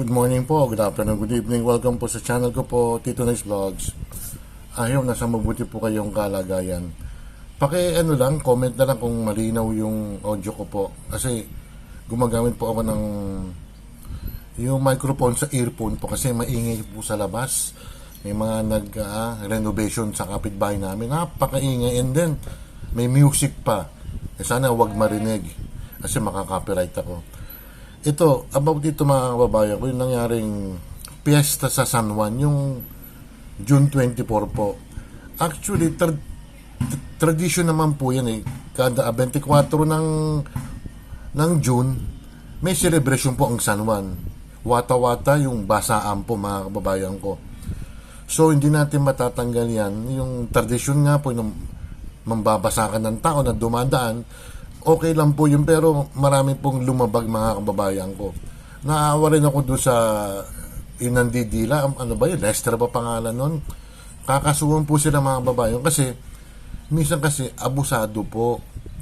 Good morning po, good afternoon, good evening. Welcome po sa channel ko po, Tito Nice Vlogs. Ayaw, nasa mabuti po kayong kalagayan. Paki ano lang, comment na lang kung malinaw yung audio ko po. Kasi gumagamit po ako ng yung microphone sa earphone po kasi maingay po sa labas. May mga nag-renovation sa kapitbahay namin. Napakaingay and then may music pa. Eh, sana wag marinig kasi makaka-copyright ako. Ito, about dito mga kababayan ko, yung nangyaring piyesta sa San Juan, yung June 24 po. Actually, tra- tra- tradition naman po yan eh. Kada 24 ng, ng June, may celebration po ang San Juan. Wata-wata yung basaan po mga kababayan ko. So, hindi natin matatanggal yan. Yung tradisyon nga po, yung mambabasa ng tao na dumadaan, okay lang po yun, pero marami pong lumabag mga kababayan ko. Naawa rin ako doon sa Inandidila, ano ba yun, Lester ba pangalan nun? Kakasuhan po sila mga kababayan kasi minsan kasi abusado po.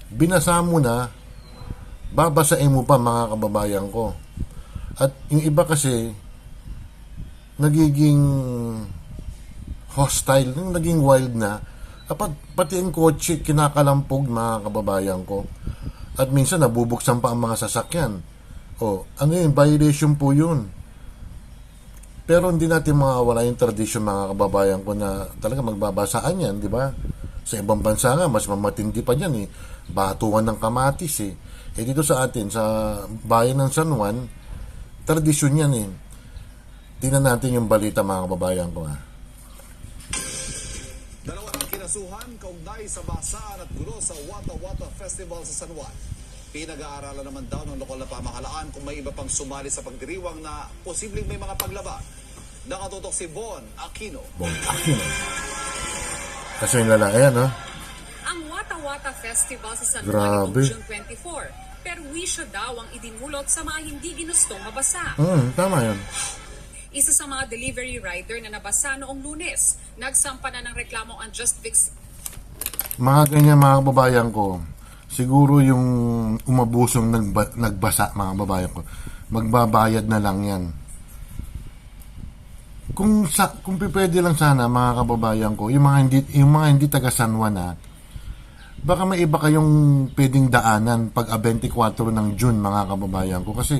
Binasa mo na, babasain mo pa mga kababayan ko. At yung iba kasi, nagiging hostile, naging wild na, dapat pati ang kotse kinakalampog mga kababayan ko. At minsan nabubuksan pa ang mga sasakyan. O, ano yun, violation po yun. Pero hindi natin mawawala yung tradisyon mga kababayan ko na talaga magbabasaan yan, di ba? Sa ibang bansa nga, mas mamatindi pa yan eh. Batuan ng kamatis eh. Eh dito sa atin, sa bayan ng San Juan, tradisyon yan eh. Tingnan natin yung balita mga kababayan ko ha. Kaugnay sa basaan at gulo sa Wata Wata Festival sa San Juan. Pinag-aaralan naman daw ng lokal na pamahalaan kung may iba pang sumali sa pagdiriwang na posibleng may mga paglaba. Nakatutok si Bon Aquino. Bon Aquino. Kasi yung lalaki yan ha. ang Wata Wata Festival sa San Grabe. Juan June 24. Perwisyo daw ang idinulot sa mga hindi ginustong mabasa. Hmm, tama yan. Isa sa mga delivery rider na nabasa noong lunes, nagsampa na ng reklamo ang Just Fix Mga ganyan mga kababayan ko, siguro yung umabusong nagba, nagbasa mga kababayan ko, magbabayad na lang yan. Kung sa kung pwede lang sana mga kababayan ko, yung mga hindi yung mga hindi taga San Juan na baka may iba kayong pwedeng daanan pag a 24 ng June mga kababayan ko. Kasi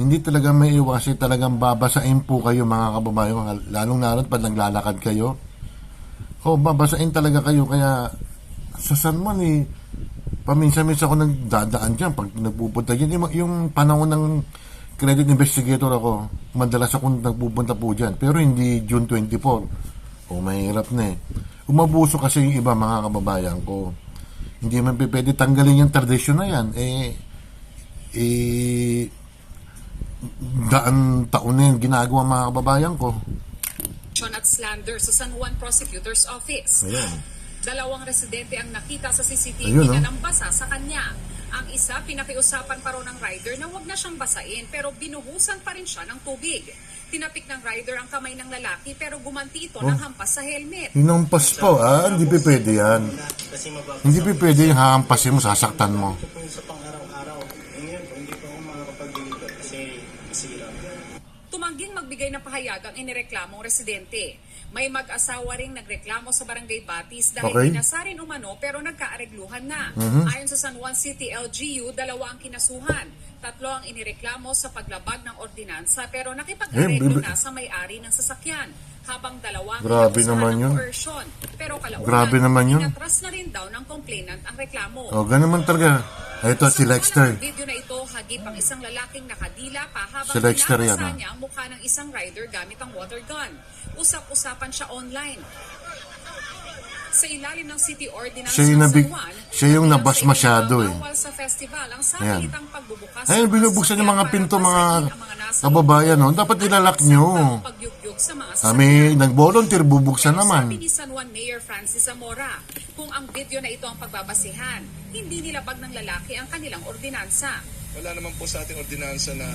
hindi talaga may iwasi talagang babasain po kayo mga kababayan lalong lalo pag naglalakad kayo Oh, babasain talaga kayo. Kaya sa San Juan eh, paminsan-minsan ako nagdadaan dyan pag nagpupunta dyan. Yung, yung panahon ng credit investigator ako, madalas ako nagpupunta po dyan. Pero hindi June 24. Oh, mahirap na eh. Umabuso kasi yung iba mga kababayan ko. Hindi man pwede tanggalin yung tradisyon na yan. Eh, eh, daan taon na yung ginagawa mga kababayan ko. At slander sa San Juan Prosecutor's Office. Ayan. Dalawang residente ang nakita sa CCTV Ayun, na oh. nambasa sa kanya. Ang isa, pinakiusapan pa raw ng rider na wag na siyang basain pero binuhusan pa rin siya ng tubig. Tinapik ng rider ang kamay ng lalaki pero gumanti ito ng hampas sa helmet. Hinampas po, ah. Hindi pa pwede yan. Hindi pa pwede yung hahampasin mo, sasaktan mo. sa pang-araw-araw. Ngayon, hindi po ako makakapag-deliver kasi masira. Tumangging magbigay ng pahayag ang inireklamong residente. May mag-asawa ring nagreklamo sa barangay Batis dahil Okay. inasarin umano pero nagkaaregluhan na. Ayon sa San Juan City LGU, dalawa ang kinasuhan. Tatlo ang inireklamo sa paglabag ng ordinansa pero nakipag-areglo na sa may-ari ng sasakyan. Habang dalawa Grabe naman ng yun. coercion. Pero kalaunan, Grabe naman yun. inatras na rin daw ng complainant ang reklamo. O, ganun man talaga. Ito, si Lexter. video na ito, hagip ang isang lalaking nakadila pa habang Si Lexter yan, pinapasa ah. niya ang mukha ng isang rider gamit ang water gun. Usap-usapan siya online. Sa ilalim ng city ordinance Siya yung ng nabig- San Juan, siya yung nabas masyado, eh. bawal sa festival ang salitang pagbubukas Ayun, binubuksan yung mga pinto, mga kababayan, no? Dapat nilalak At nyo. mga Kami, nag-volunteer, bubuksan naman. Sabi ni San Juan Mayor Francis Zamora, kung ang video na ito ang pagbabasihan, hindi nilabag ng lalaki ang kanilang ordinansa. wala naman po sa ating ordinansa na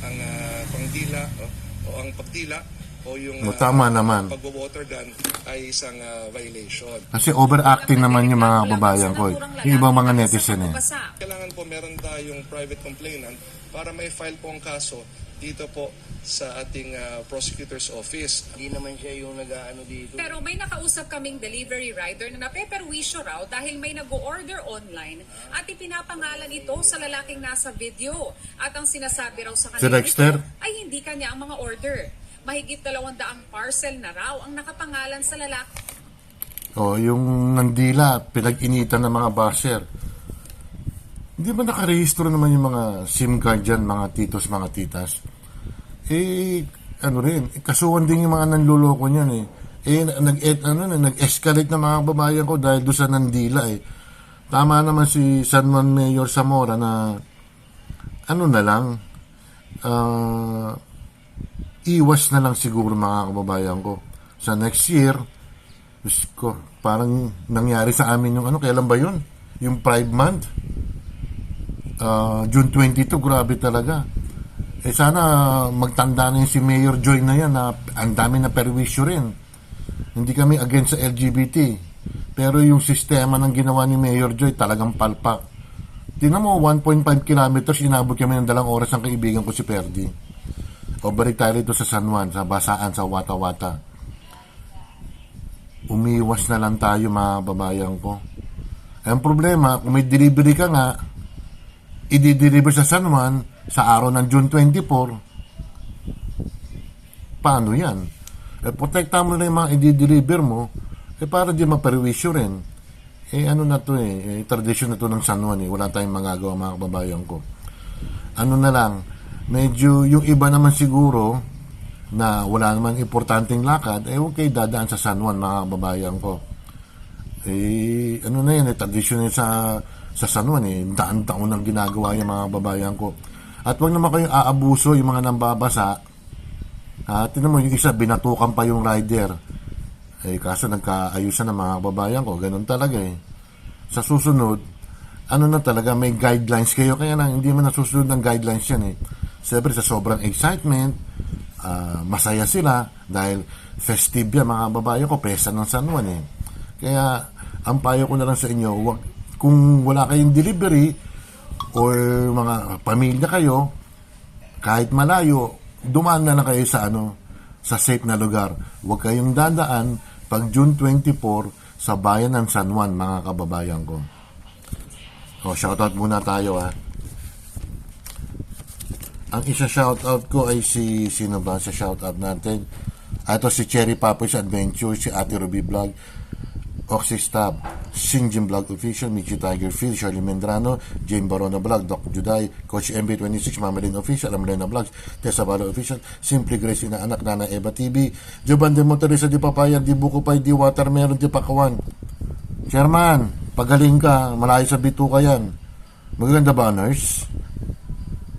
ang ah, pangdila o, o ang pagdila o yung O, tama naman. pagbo-water gun ay isang ah, violation. Kasi overacting naman yung mga kababayan ko. eh. Yung ibang mga netizen eh. Kailangan po meron tayong private complainant para may file po ang kaso dito po sa ating ah, prosecutor's office. Hindi naman siya yung nag-ano dito. Pero may nakausap kaming delivery rider na napeperwisyo raw dahil may nag-order online at ipinapangalan ito sa lalaking nasa video. At ang sinasabi raw sa kanila nito ay hindi kanya ang mga order. Mahigit dalawang daang parcel na raw ang nakapangalan sa lalaki. O, yung nandila, pinag-initan ng mga basher. Hindi ba nakarehistro naman yung mga SIM card dyan, mga titos, mga titas? Eh, ano rin, eh, kasuhan din yung mga nanluloko niyan eh. Eh, nag, eh, ano, na, nag-escalate na mga babayan ko dahil doon sa nandila eh. Tama naman si San Juan Mayor Zamora na ano na lang, ah, iwas na lang siguro mga kababayan ko. Sa next year, ko, parang nangyari sa amin yung ano, kailan ba yun? Yung Pride Month? Ah, June 22, grabe talaga. Eh sana magtanda na si Mayor Joy na yan na ang dami na perwisyo rin. Hindi kami against sa LGBT. Pero yung sistema ng ginawa ni Mayor Joy talagang palpak. Tingnan mo, 1.5 kilometers, inabot kami ng dalang oras ang kaibigan ko si Perdi. O tayo rito sa San Juan, sa Basaan, sa Wata-Wata umiwas na lang tayo mga babayan ko. Ang problema, kung may delivery ka nga, i-deliver sa San Juan sa araw ng June 24, paano yan? Eh, protekta mo na yung mga i-deliver mo, eh para di maperwisyo rin. Eh ano na to eh, eh tradisyon na to ng San Juan eh, wala tayong magagawa mga kababayan ko. Ano na lang, medyo yung iba naman siguro, na wala namang importanteng lakad, eh okay, dadaan sa San Juan, mga kababayan ko. Eh, ano na yan, eh, tradisyon sa, sa San Juan, eh, daan taon nang ginagawa yung mga kababayan ko. At wag naman kayong aabuso yung mga nambabasa. Ha, tinan mo, yung isa, binatukan pa yung rider. Eh, kaso nagkaayusan ng mga kababayan ko, ganun talaga eh. Sa susunod, ano na talaga, may guidelines kayo, kaya lang, hindi man nasusunod ng guidelines yan eh. Siyempre, sa sobrang excitement, ah, masaya sila dahil festive yan mga babae ko, pesa ng San Juan eh. Kaya ang payo ko na lang sa inyo, wag, kung wala kayong delivery or mga pamilya kayo, kahit malayo, dumaan na lang kayo sa ano, sa safe na lugar. Huwag kayong dadaan pag June 24 sa bayan ng San Juan, mga kababayan ko. O, shoutout muna tayo ah. Ang isa shoutout ko ay si, sino ba sa shoutout natin? Ah, Ito si Cherry Papoys Adventure, si Ate Ruby Vlog, Oxy Stab, Sinjin Vlog Official, Michi Tiger Phil, Shirley Mendrano, Jane Barona Vlog, Doc Juday, Coach MB26, Mamalin Official, Amalena Vlogs, Tessa Balo Official, Simply Grace na anak Nana Eva TV, Joban de Motorista di Papayan, di Buko Pay, di Water Meron, di Pakawan. Chairman, pagaling ka, malayo sa bituka yan. Maganda ba, nurse?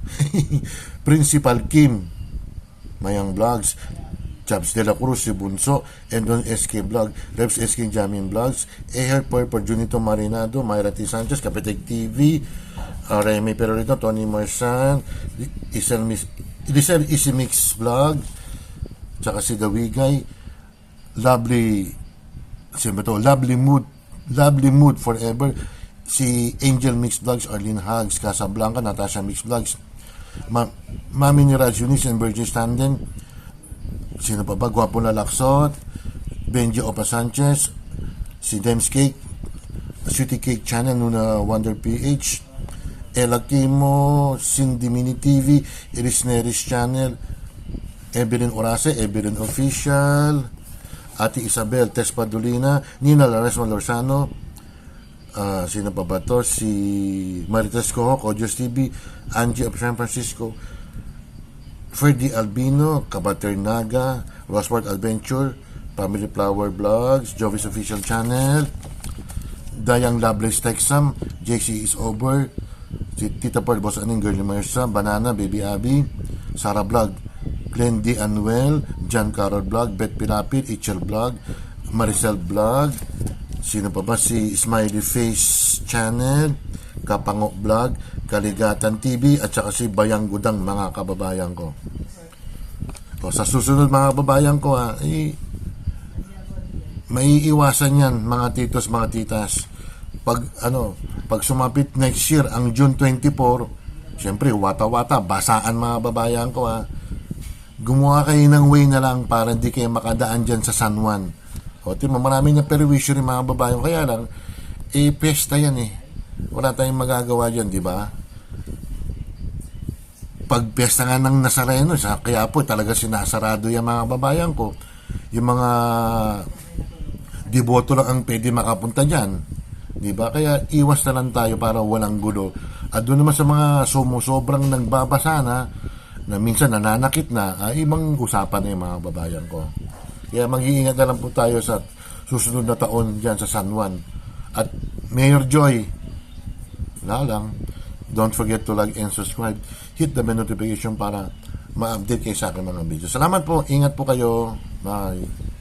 Principal Kim, Mayang Vlogs, Chaps de la Cruz, si Bunso, Endon SK Vlog, Reps SK Jamin Vlogs, Eher Purple, Junito Marinado, Myra T. Sanchez, Kapiteg TV, uh, Remy Perolito, Tony Marsan, Isel, Mis- Isel Isimix Vlog, tsaka si Dawigay, Lovely, ba to? Lovely Mood, Lovely Mood Forever, si Angel Mix Vlogs, Arlene Hags, Casablanca, Natasha Mix Vlogs, Ma Mami ni Raj Eunice and Virgin Standen, sino pa ba? Gwapo Lalaksot, Benji Opa Sanchez, si Dems Cake, Sweetie Cake Channel, Nuna Wonder PH, Ella Kimo, Cindy Mini TV, Iris Neris Channel, Evelyn Orase, Evelyn Official, Ate Isabel Tess Padulina, Nina Laresma Lorzano, ah, sino pa ba to? Si Marites Coho, Ojos TV, Angie of San Francisco, Ferdy Albino, Kabater Naga, Roswart Adventure, Family Flower Vlogs, Jovis Official Channel, Dayang Loveless Texam, JC is over, si Tita Pearl, Boss Aning, Girlie Marsa, Banana, Baby Abby, Sarah Vlog, Glenn D. Anuel, John Carol Vlog, Beth Pilapit, Itchel Vlog, Maricel Vlog, sino pa ba si Smiley Face Channel, Kapango Vlog, Kaligatan TV, at saka si Bayang Gudang, mga kababayan ko. O, sa susunod mga kababayan ko, ha, eh, maiiwasan yan mga titos, mga titas. Pag ano, pag sumapit next year ang June 24, Siyempre, wata-wata, basaan mga babayan ko ha. Gumawa kayo ng way na lang para hindi kayo makadaan dyan sa San Juan. O, tima, maraming na perwisyo rin mga babayan. Kaya lang, eh, pesta yan eh. Wala tayong magagawa dyan, di ba? Pag pesta nga ng Nazareno, sa, kaya po talaga sinasarado yung mga babayan ko. Yung mga diboto lang ang pwede makapunta dyan. Di ba? Kaya iwas na lang tayo para walang gulo. At doon naman sa mga sumusobrang nagbabasa na, na minsan nananakit na, ay ibang usapan na yung mga babayan ko. Kaya mag-iingat na lang po tayo sa susunod na taon dyan sa San Juan. At Mayor Joy, wala lang, don't forget to like and subscribe. Hit the notification para ma-update kayo sa akin mga video. Salamat po. Ingat po kayo. Bye.